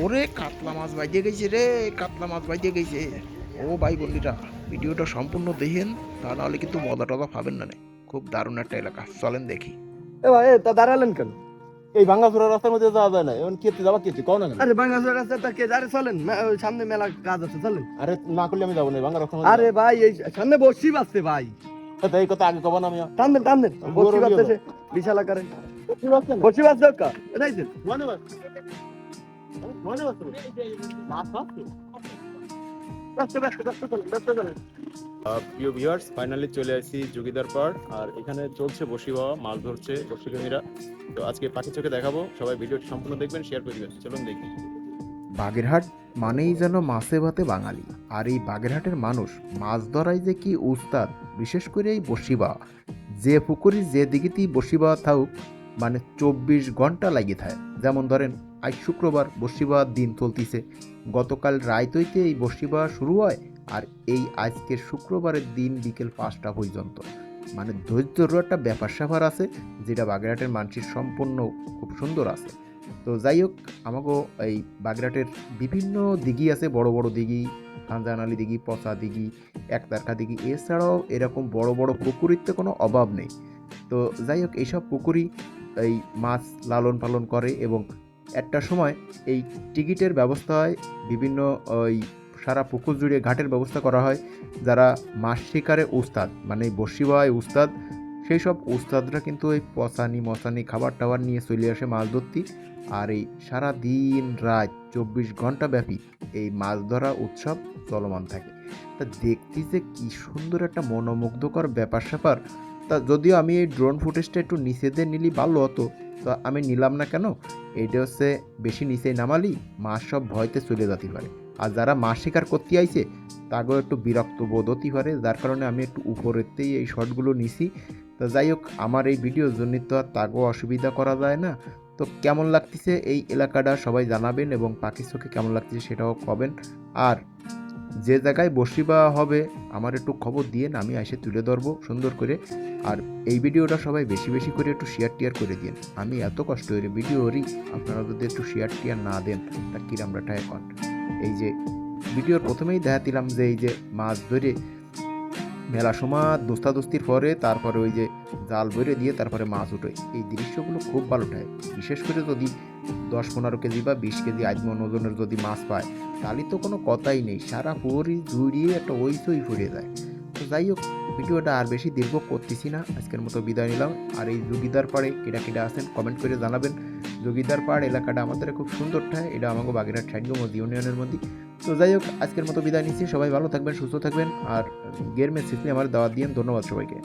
ওরে কাতলা মাছ বাইজে গেছে রে কাতলা মাছ বাইজে গেছে। ও ভাই বন্ধুরা ভিডিওটা সম্পূর্ণ দেখেন তা নাহলে কিন্তু মজা টজা পাবেন না নে। খুব দারুণ একটা এলাকা চলেন দেখি। এ ভাই তা দাঁড়ালেন কেন? এই ভাঙ্গাচুরা রাস্তার মধ্যে যাওয়া যায় না এখন কেতে যাবা কেতে কও না আরে বাঙ্গাসুর রাস্তাটা কে? আরে চলেন ওই সামনে মেলা কাজ আছে চলেন। আরে না করলে আমি যাব না ভাঙ্গা মধ্যে আরে ভাই এই সামনে বসি বাজছে ভাই। তা এই কথা আগে কবা না আমি। টানদেন টানদেন বসি গরমই বিশাল আকারে। বসি বাজছে কা? প্রিয় ভিউয়ার্স ফাইনালি চলে আসি যোগিদার আর এখানে চলছে বসি বাবা, মাছ ধরছে তো আজকে পাখি চোখে দেখাবো। সবাই ভিডিওটি সম্পূর্ণ দেখবেন শেয়ার করবেন চলুন দেখি। বাগেরহাট মানেই যেন মাছে ভাতে বাঙালি। আর এই বাগেরহাটের মানুষ মাছ ধরাই যে কি উস্তাদ, বিশেষ করে এই বসিবা যে পুকুরি যে দিকেতেই বসিবা থাকুক মানে চব্বিশ ঘণ্টা লাগিয়ে থাকে। যেমন ধরেন, আজ শুক্রবার বসিবার দিন চলতিছে। গতকাল রায়তইতে এই বসিবা শুরু হয় আর এই আজকের শুক্রবারের দিন বিকেল পাঁচটা পর্যন্ত। মানে ধৈর্যরও একটা ব্যাপার স্যাপার আছে, যেটা বাগেরহাটের মানুষের সম্পূর্ণ খুব সুন্দর আছে। তো যাই হোক আমাকে এই বাগেরহাটের বিভিন্ন দিঘি আছে, বড় বড় দিঘি খানজানালি দিঘি, পচা দিঘি, একতারকা দিঘি, এছাড়াও এরকম বড় বড় পুকুরিতে কোনো অভাব নেই। তো যাই হোক, এইসব পুকুরি এই মাছ লালন পালন করে এবং একটা সময় এই টিকিটের ব্যবস্থা হয় বিভিন্ন ওই সারা পুকুর জুড়ে ঘাটের ব্যবস্থা করা হয়, যারা মাছ শিকারে উস্তাদ মানে বসিবায় উস্তাদ, সেই সব উস্তাদরা কিন্তু ওই পচানি মশানি খাবার টাবার নিয়ে চলে আসে মাছ ধরতে। আর এই সারা দিন রাত চব্বিশ ঘণ্টা ব্যাপী এই মাছ ধরা উৎসব চলমান থাকে। তা দেখতে যে কি সুন্দর একটা মনোমুগ্ধকর ব্যাপার স্যাপার তা যদিও আমি এই ড্রোন ফুটেজটা একটু নিচেদের নিলি, ভালো হতো। তো আমি নিলাম না কেন? এইটা হচ্ছে বেশি নিচে নামালি মাছ সব ভয়তে চলে যেতে পারে। আর যারা মাছ শিকার করতে আইছে, তাকেও একটু বিরক্ত বোধ হতে পারে, যার কারণে আমি একটু উপরেতেই এই শটগুলো নিছি। তো যাই হোক, আমার এই ভিডিওর জন্য তো আর তাকেও অসুবিধা করা যায় না। তো কেমন লাগতেছে এই এলাকাটা সবাই জানাবেন এবং পাখির চোখে কেমন লাগতেছে সেটাও কবেন। আর যে জায়গায় বসি বা হবে, আমার একটু খবর দিয়ে আমি এসে তুলে ধরবো সুন্দর করে। আর এই ভিডিওটা সবাই বেশি বেশি করে একটু শেয়ার টিয়ার করে দিন আমি এত কষ্ট করে ভিডিও করি আপনারা যদি একটু শেয়ার টিয়ার না দেন, তা কিরামরাটা এখন? এই যে ভিডিওর প্রথমেই দেখা দিলাম যে, এই যে মাছ ধরে মেলা সময় দোস্তাদোস্তির পরে তারপরে ওই যে জাল বেরে দিয়ে তারপরে মাছ উঠে। এই দৃশ্যগুলো খুব ভালো উঠায় বিশেষ করে যদি দশ পনেরো কেজি বা বিশ কেজি আজমন ওজনের যদি মাছ পায়, তাহলে তো কোনো কথাই নেই। সারা পুরি জুড়িয়ে একটা ওই সই ফুরিয়ে যায়। তো যাই হোক, ভিডিওটা আর বেশি দীর্ঘ করতেছি না। আজকের মতো বিদায় নিলাম। আর এই যোগিদার পাড়ে কেটা কেটা আছেন কমেন্ট করে জানাবেন। যোগিদার পাড় এলাকাটা আমাদের খুব সুন্দর ঠায়। এটা আমাকে বাগেরহাট ঠাইনগঞ্জ ইউনিয়নের মধ্যে। তো যাই হোক, আজকের মতো বিদায় নিচ্ছি। সবাই ভালো থাকবেন, সুস্থ থাকবেন, আর গেমের সিস্টেম আমার দাওয়াত দিয়েন ধন্যবাদ সবাইকে।